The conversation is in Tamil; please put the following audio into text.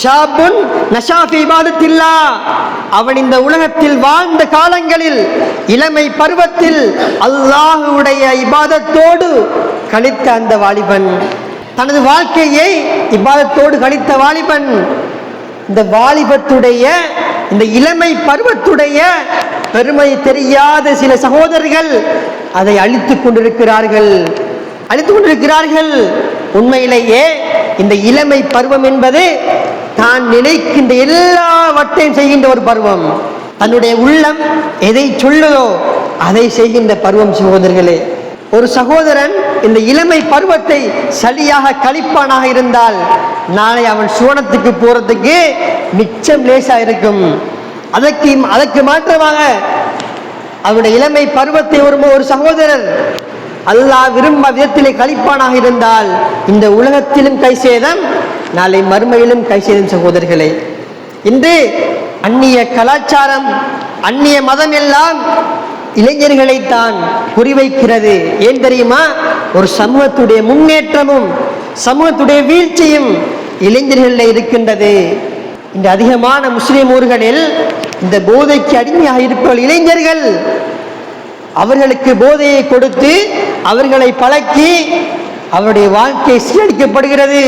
ஷாபுன் நஷாஃபி இபாதத்தில்லா. அவன் இந்த உலகத்தில் வாழ்ந்த காலங்களில் இளமை பருவத்தில் அல்லாஹுடைய இபாதத்தோடு கழித்த அந்த வாலிபன். தனது வாழ்க்கையை இபாதத்தோடு கழித்த வாலிபன். இந்த வாலிபத்துடைய இந்த இளமை பருவத்துடைய பெருமை தெரியாத சில சகோதரர்கள் அதை அழித்துக் கொண்டிருக்கிறார்கள். அழித்துக் கொண்டிருக்கிறார்கள். உண்மையிலேயே இந்த இளமை பருவம் என்பது தான் நினைக்கின்ற எல்லாவற்றையும் செய்கின்ற ஒரு பருவம். தன்னுடைய உள்ளம் எதை சொல்லுதோ அதை செய்கின்ற பருவம் சகோதரர்களே. ஒரு சகோதரன் இந்த இளமை பருவத்தை சரியாக கழிப்பானாக இருந்தால் நாளை அவன் சுவனத்துக்கு போறதுக்கு மிச்சம் லேசா இருக்கும். அதற்கு அதற்கு மாற்றமாக அவருடைய இளமை பருவத்தை ஒரு ஒரு சகோதரர் அல்லாஹ் விரும்ப விதத்திலே கழிப்பானாக இருந்தால் இந்த உலகத்திலும் கை சேதம் நாளை மறுமையிலும் கை சேதம் சகோதரர்களே. இன்று அந்நிய கலாச்சாரம் அந்நிய மதம் எல்லாம் இளைஞர்களைத்தான் குறிவைக்கிறது. ஏன் தெரியுமா? ஒரு சமூகத்துடைய முன்னேற்றமும் சமூகத்துடைய வீழ்ச்சியும் இளைஞர்களில் இருக்கின்றது. இந்த அதிகமான முஸ்லிம் ஊர்களில் இந்த போதைக்கு அடிமையாக இருப்பவர்கள் இளைஞர்கள் அவர்களுக்கு போதையை கொடுத்து அவர்களை பழக்கி அவருடைய வாழ்க்கை சீரழிக்கப்படுகிறது.